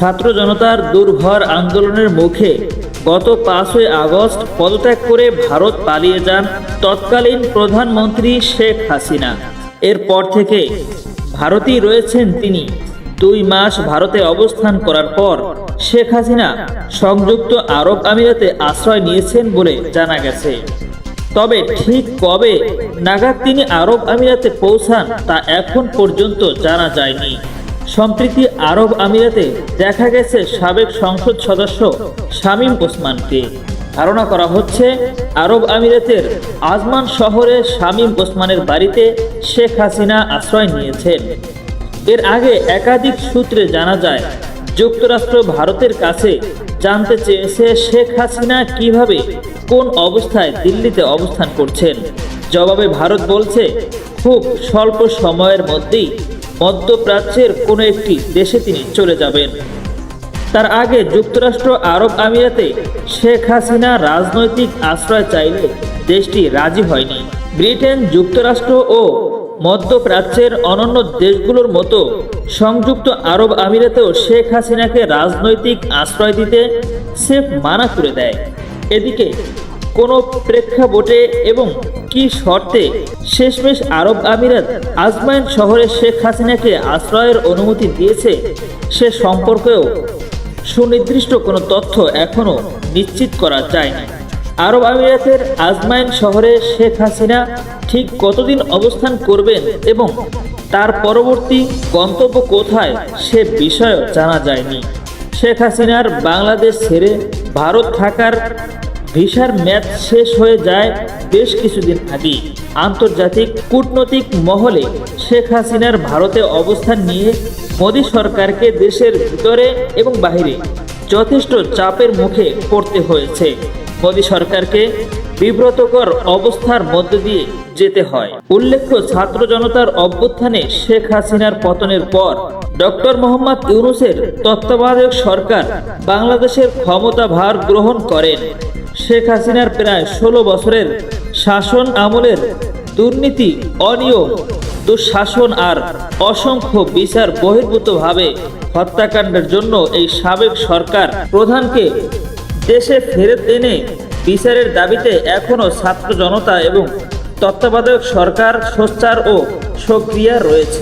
ছাত্র জনতার দুর্ভর আন্দোলনের মুখে গত পাঁচই আগস্ট পদত্যাগ করে ভারত পালিয়ে যান তৎকালীন প্রধানমন্ত্রী শেখ হাসিনা। এরপর থেকে ভারতেই রয়েছেন তিনি। দুই মাস ভারতে অবস্থান করার পর শেখ হাসিনা সংযুক্ত আরব আমিরাতে আশ্রয় নিয়েছেন বলে জানা গেছে। তবে ঠিক কবে নাগাদ তিনি আরব আমিরাতে পৌঁছান তা এখন পর্যন্ত জানা যায়নি। সম্প্রীতি আরব আমিরাতে দেখা গেছে সাবেক সংসদ সদস্য শামীম ওসমানকে। ধারণা করা হচ্ছে, আরব আমিরাতের আজমান শহরে শামীম ওসমানের বাড়িতে শেখ হাসিনা আশ্রয় নিয়েছেন। এর আগে একাধিক সূত্রে জানা যায়, যুক্তরাষ্ট্র ভারতের কাছে জানতে চেয়েছে শেখ হাসিনা কীভাবে কোন অবস্থায় দিল্লিতে অবস্থান করছেন। জবাবে ভারত বলছে, খুব স্বল্প সময়ের মধ্যেই মধ্যপ্রাচ্যের কোনো একটি দেশে তিনি চলে যাবেন। তার আগে যুক্তরাষ্ট্র, আরব আমিরাতে শেখ হাসিনা রাজনৈতিক আশ্রয় চাইলে দেশটি রাজি হয়নি। ব্রিটেন, যুক্তরাষ্ট্র ও মধ্যপ্রাচ্যের অনন্য দেশগুলোর মতো সংযুক্ত আরব আমিরাতেও শেখ হাসিনাকে রাজনৈতিক আশ্রয় দিতে সেফ মানা করে দেয়। এদিকে কোনো প্রেক্ষাপটে এবং কি শর্তে শেষমেশ আরব আমিরাত আজমাইন শহরে শেখ হাসিনাকে আশ্রয়ের অনুমতি দিয়েছে সে সম্পর্কেও সুনির্দিষ্ট কোনো তথ্য এখনও নিশ্চিত করা যায়নি। আরব আমিরাতের আজমাইন শহরে শেখ হাসিনা ঠিক কতদিন অবস্থান করবেন এবং তার পরবর্তী গন্তব্য কোথায় সে বিষয়েও জানা যায়নি। শেখ হাসিনার বাংলাদেশ ছেড়ে ভারত থাকার ভিসার ম্যাচ শেষ হয়ে যায় বেশ কিছুদিন আগেই আন্তর্জাতিক কূটনৈতিক মহলে শেখ হাসিনার ভারতে অবস্থান নিয়ে মোদী সরকারকে দেশের ভিতরে এবং বাহিরে যথেষ্ট চাপের মুখে পড়তে হয়েছে। মোদী সরকারকে বিব্রতকর অবস্থার মধ্য দিয়ে যেতে হয়। উল্লেখ্য, ছাত্র জনতার অভ্যুত্থানে শেখ হাসিনার পতনের পর ডক্টর মোহাম্মদ ইউনুসের তত্ত্বাবধায়ক সরকার বাংলাদেশের ক্ষমতাভার গ্রহণ করেন। শেখ হাসিনার প্রায় ষোলো বছরের শাসন আমলের দুর্নীতি, অনিয়ম, দুঃশাসন আর অসংখ্য বিচার বহির্ভূতভাবে হত্যাকাণ্ডের জন্য এই সাবেক সরকার প্রধানকে দেশে ফেরত এনে বিচারের দাবিতে এখনও ছাত্র জনতা এবং তত্ত্বাবধায়ক সরকার সোচ্চার ও সক্রিয়া রয়েছে।